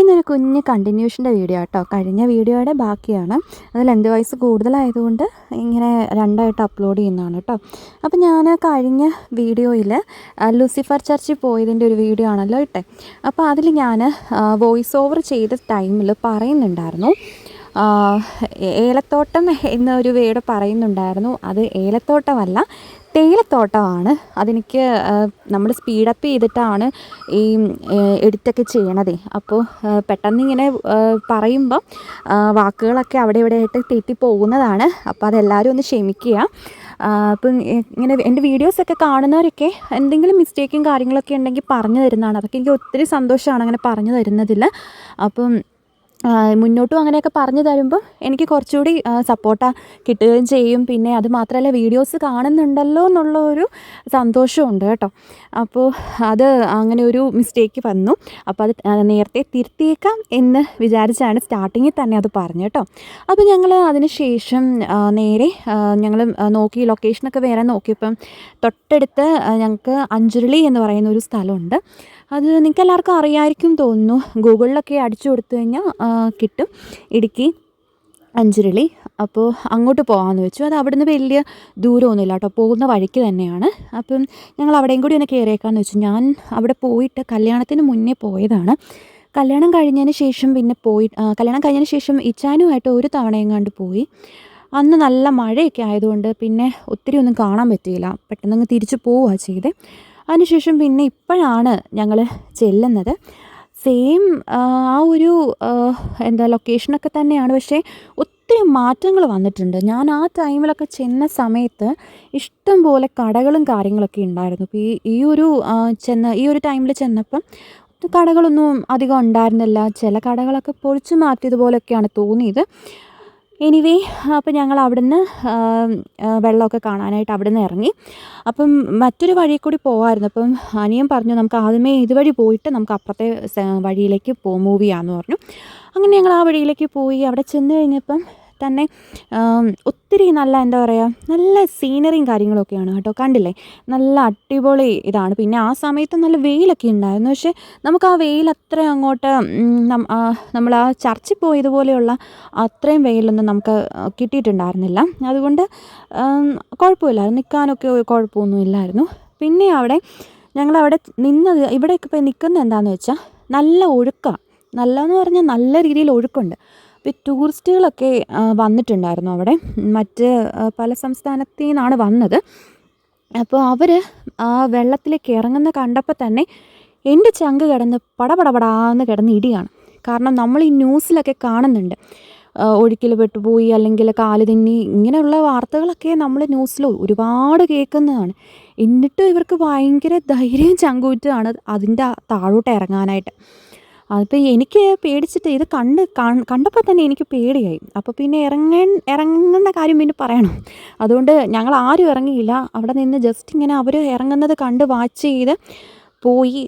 ഇന്നൊരു കുഞ്ഞ് കണ്ടിന്യൂഷന്റെ വീഡിയോ കേട്ടോ കഴിഞ്ഞ വീഡിയോയുടെ ബാക്കിയാണ്. അതിൽ എന്റെ വയസ്സ് കൂടുതലായതുകൊണ്ട് ഇങ്ങനെ രണ്ടായിട്ട് അപ്ലോഡ് ചെയ്യുന്നതാണ് കേട്ടോ അപ്പോൾ ഞാൻ കഴിഞ്ഞ വീഡിയോയിൽ ലൂസിഫർ ചർച്ചിൽ പോയതിന്റെ ഒരു വീഡിയോ ആണല്ലോ ഇട്ടെ. അപ്പോൾ അതിൽ ഞാൻ വോയിസ് ഓവർ ചെയ്ത ടൈമിൽ പറയുന്നുണ്ടായിരുന്നു ഏലത്തോട്ടം എന്നൊരു വേർഡ് പറയുന്നുണ്ടായിരുന്നു. അത് ഏലത്തോട്ടമല്ല തേയിലത്തോട്ടമാണ്. അതെനിക്ക് നമ്മൾ സ്പീഡപ്പ് ചെയ്തിട്ടാണ് ഈ എഡിറ്റൊക്കെ ചെയ്യണത്. അപ്പോൾ പെട്ടെന്ന് ഇങ്ങനെ പറയുമ്പം വാക്കുകളൊക്കെ അവിടെ ഇവിടെ ആയിട്ട് തെറ്റി പോകുന്നതാണ്. അപ്പോൾ അതെല്ലാവരും ഒന്ന് ക്ഷമിക്കുക. അപ്പം ഇങ്ങനെ എന്റെ വീഡിയോസൊക്കെ കാണുന്നവരൊക്കെ എന്തെങ്കിലും മിസ്റ്റേക്കും കാര്യങ്ങളൊക്കെ ഉണ്ടെങ്കിൽ പറഞ്ഞു തരുന്നതാണ്. അതൊക്കെ എനിക്ക് ഒത്തിരി സന്തോഷമാണ് അങ്ങനെ പറഞ്ഞു തരുന്നതിൽ അപ്പം മുന്നോട്ടും അങ്ങനെയൊക്കെ പറഞ്ഞു തരുമ്പോൾ എനിക്ക് കുറച്ചുകൂടി സപ്പോർട്ട് കിട്ടുകയും ചെയ്യും. പിന്നെ അത് മാത്രമല്ല വീഡിയോസ് കാണുന്നുണ്ടല്ലോ എന്നുള്ള ഒരു സന്തോഷമുണ്ട് കേട്ടോ. അപ്പോൾ അത് അങ്ങനെ ഒരു മിസ്റ്റേക്ക് വന്നു. അപ്പോൾ അത് നേരത്തെ തിരുത്തിയേക്കാം എന്ന് വിചാരിച്ചാണ് സ്റ്റാർട്ടിങ്ങിൽ തന്നെ അത് പറഞ്ഞു കേട്ടോ. അപ്പോൾ ഞങ്ങൾ അതിന് ശേഷം നേരെ ഞങ്ങൾ നോക്കി ലൊക്കേഷനൊക്കെ വേറെ നോക്കിയപ്പം തൊട്ടടുത്ത് ഞങ്ങൾക്ക് അഞ്ചുരുളി എന്ന് പറയുന്ന ഒരു സ്ഥലമുണ്ട്. അത് നിങ്ങൾക്ക് എല്ലാവർക്കും അറിയാമായിരിക്കും തോന്നുന്നു. ഗൂഗിളിലൊക്കെ അടിച്ചു കൊടുത്തു കഴിഞ്ഞാൽ കിട്ടും. ഇടുക്കി അഞ്ചുരുളി. അപ്പോൾ അങ്ങോട്ട് പോകാമെന്ന് വെച്ചു. അത് അവിടുന്ന് വലിയ ദൂരമൊന്നുമില്ല കേട്ടോ. പോകുന്ന വഴിക്ക് തന്നെയാണ്. അപ്പം ഞങ്ങൾ അവിടെയും കൂടി ഒന്ന് കയറിയേക്കാമെന്ന് വെച്ചു. ഞാൻ അവിടെ പോയിട്ട് കല്യാണത്തിന് മുന്നേ പോയതാണ്. കല്യാണം കഴിഞ്ഞതിന് ശേഷം പിന്നെ പോയി കല്യാണം കഴിഞ്ഞതിന് ശേഷം ഇച്ചാനുമായിട്ട് ഒരു തവണയും കണ്ട് പോയി. അന്ന് നല്ല മഴയൊക്കെ ആയതുകൊണ്ട് പിന്നെ ഒത്തിരി ഒന്നും കാണാൻ പറ്റിയില്ല. പെട്ടെന്ന് അങ്ങ് തിരിച്ചു പോവുക ചെയ്തേ. അതിനുശേഷം പിന്നെ ഇപ്പോഴാണ് ഞങ്ങൾ ചെല്ലുന്നത്. സെയിം ആ ഒരു എന്താ ലൊക്കേഷനൊക്കെ തന്നെയാണ്. പക്ഷേ ഒത്തിരി മാറ്റങ്ങൾ വന്നിട്ടുണ്ട്. ഞാൻ ആ ടൈമിലൊക്കെ ചെന്ന സമയത്ത് ഇഷ്ടം പോലെ കടകളും കാര്യങ്ങളൊക്കെ ഉണ്ടായിരുന്നു. അപ്പോൾ ഈ ഈ ഒരു ചെന്ന ഈ ഒരു ടൈമിൽ ചെന്നപ്പം കടകളൊന്നും അധികം ഉണ്ടായിരുന്നില്ല. ചില കടകളൊക്കെ പൊളിച്ചു മാറ്റിയതുപോലെയൊക്കെയാണ് തോന്നിയത്. എനിവേ അപ്പം ഞങ്ങൾ അവിടുന്ന് വെള്ളമൊക്കെ കാണാനായിട്ട് അവിടുന്ന് ഇറങ്ങി. അപ്പം മറ്റൊരു വഴി കൂടി പോകാമായിരുന്നു അപ്പം അനിയൻ പറഞ്ഞു നമുക്ക് ആദ്യമേ ഇതുവഴി പോയിട്ട് നമുക്ക് അപ്പുറത്തെ വഴിയിലേക്ക് പോ മൂവ് ചെയ്യാമെന്ന് പറഞ്ഞു. അങ്ങനെ ഞങ്ങൾ ആ വഴിയിലേക്ക് പോയി. അവിടെ ചെന്ന് കഴിഞ്ഞപ്പം തന്നെ ഒത്തിരി നല്ല എന്താ പറയുക നല്ല സീനറിയും കാര്യങ്ങളൊക്കെയാണ് കേട്ടോ. കണ്ടില്ലേ? നല്ല അടിപൊളി ഇതാണ്. പിന്നെ ആ സമയത്ത് നല്ല വെയിലൊക്കെ ഉണ്ടായിരുന്നു. പക്ഷേ നമുക്ക് ആ വെയിൽ അത്ര അങ്ങോട്ട് നമ്മൾ ആ ചർച്ചിൽ പോയതുപോലെയുള്ള അത്രയും വെയിലൊന്നും നമുക്ക് കിട്ടിയിട്ടുണ്ടായിരുന്നില്ല. അതുകൊണ്ട് കുഴപ്പമില്ലായിരുന്നു. നിൽക്കാനൊക്കെ കുഴപ്പമൊന്നും ഇല്ലായിരുന്നു. പിന്നെ അവിടെ ഞങ്ങളവിടെ നിന്നത് ഇവിടെയൊക്കെ പോയി നിൽക്കുന്നത് എന്താണെന്ന് വെച്ചാൽ നല്ല ഒഴുക്കാണ് നല്ലതെന്ന് പറഞ്ഞാൽ നല്ല രീതിയിൽ ഒഴുക്കുണ്ട്. ടൂറിസ്റ്റുകളൊക്കെ വന്നിട്ടുണ്ടായിരുന്നു അവിടെ. മറ്റ് പല സംസ്ഥാനത്തു നിന്നാണ് വന്നത്. അപ്പോൾ അവർ ആ വെള്ളത്തിലേക്ക് ഇറങ്ങുന്ന കണ്ടപ്പോൾ തന്നെ എന്റെ ചങ്ക് കിടന്ന് പടപടപടാന്ന് കിടന്ന് ഇടിയാണ്. കാരണം നമ്മൾ ഈ ന്യൂസിലൊക്കെ കാണുന്നുണ്ട്. ഒഴുക്കിൽ പെട്ടുപോയി അല്ലെങ്കിൽ കാൽ തിന്നി ഇങ്ങനെയുള്ള വാർത്തകളൊക്കെ നമ്മൾ ന്യൂസിൽ ഒരുപാട് കേൾക്കുന്നതാണ്. എന്നിട്ടും ഇവർക്ക് ഭയങ്കര ധൈര്യം ചങ്കൂറ്റാണ് അതിന്റെ താഴോട്ട് ഇറങ്ങാനായിട്ട്. അതിപ്പോൾ എനിക്ക് പേടിച്ചിട്ട് ഇത് കണ്ട് കണ്ടപ്പോൾ തന്നെ എനിക്ക് പേടിയായി. അപ്പോൾ പിന്നെ ഇറങ്ങേ ഇറങ്ങുന്ന കാര്യം പിന്നെ പറയണം. അതുകൊണ്ട് ഞങ്ങൾ ആരും ഇറങ്ങിയില്ല. അവിടെ നിന്ന് ജസ്റ്റ് ഇങ്ങനെ അവർ ഇറങ്ങുന്നത് കണ്ട് വാച്ച് ചെയ്ത് പോയി.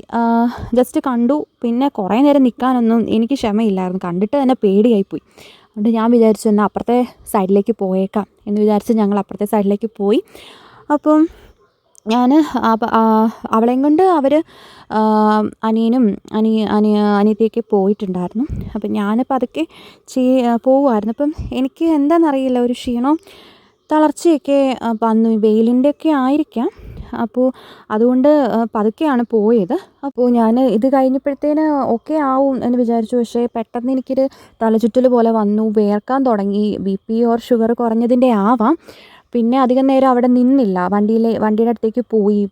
ജസ്റ്റ് കണ്ടു. പിന്നെ കുറേ നേരം നിൽക്കാനൊന്നും എനിക്ക് ക്ഷമയില്ലായിരുന്നു. കണ്ടിട്ട് തന്നെ പേടിയായിപ്പോയി അതുകൊണ്ട് ഞാൻ വിചാരിച്ചു എന്നാൽ അപ്പുറത്തെ സൈഡിലേക്ക് പോയേക്കാം എന്ന് വിചാരിച്ച് ഞങ്ങൾ അപ്പുറത്തെ സൈഡിലേക്ക് പോയി. അപ്പം ഞാൻ അവളെയും കൊണ്ട് അവർ അനിയനും അനി അനിയ അനിയത്തിയൊക്കെ പോയിട്ടുണ്ടായിരുന്നു. അപ്പം ഞാൻ പതുക്കെ ചെയ് പോവുമായിരുന്നു അപ്പം എനിക്ക് എന്താണെന്നറിയില്ല ഒരു ക്ഷീണവും തളർച്ചയൊക്കെ വന്നു. വെയിലിന്റെ ഒക്കെ ആയിരിക്കാം. അപ്പോൾ അതുകൊണ്ട് പതുക്കെയാണ് പോയത്. അപ്പോൾ ഞാൻ ഇത് കഴിഞ്ഞപ്പോഴത്തേന് ഓക്കെ ആവും എന്ന് വിചാരിച്ചു. പക്ഷേ പെട്ടെന്ന് എനിക്കൊരു തലചുറ്റൽ പോലെ വന്നു. വേർക്കാൻ തുടങ്ങി. ബി പി ഓർ ഷുഗർ കുറഞ്ഞതിന്റെ ആവാം. പിന്നെ അധികം നേരം അവിടെ നിന്നില്ല. വണ്ടിയിലെ വണ്ടിയുടെ അടുത്തേക്ക് പോയി.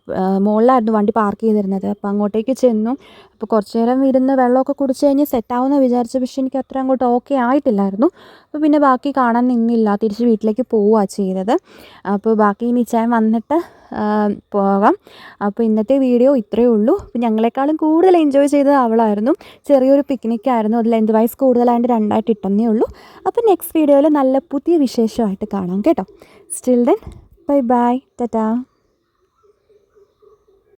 മുകളിലായിരുന്നു വണ്ടി പാർക്ക് ചെയ്തിരുന്നത്. അപ്പോൾ അങ്ങോട്ടേക്ക് ചെന്നു. അപ്പോൾ കുറച്ച് നേരം ഇരുന്ന് വെള്ളമൊക്കെ കുടിച്ച് കഴിഞ്ഞ് സെറ്റാവുമെന്ന് വിചാരിച്ച. പക്ഷേ എനിക്ക് അത്ര അങ്ങോട്ട് ഓക്കെ ആയിട്ടില്ലായിരുന്നു. അപ്പോൾ പിന്നെ ബാക്കി കാണാൻ നിന്നില്ല. തിരിച്ച് വീട്ടിലേക്ക് പോവുകയാണ് ചെയ്തത്. അപ്പോൾ ബാക്കി നിശ്ചയം വന്നിട്ട് പോകാം അപ്പോൾ ഇന്നത്തെ വീഡിയോ ഇത്രയേ ഉള്ളൂ. അപ്പോൾ ഞങ്ങളെക്കാളും കൂടുതൽ എൻജോയ് ചെയ്തത് അവളായിരുന്നു. ചെറിയൊരു പിക്നിക് ആയിരുന്നു. അതിൽ എന്ത് വയസ്സ് കൂടുതലായിട്ട് രണ്ടായിട്ട് ഇട്ടെന്നേ ഉള്ളൂ. അപ്പോൾ നെക്സ്റ്റ് വീഡിയോയിൽ നല്ല പുതിയ വിശേഷമായിട്ട് കാണാം കേട്ടോ. Still then bye bye tata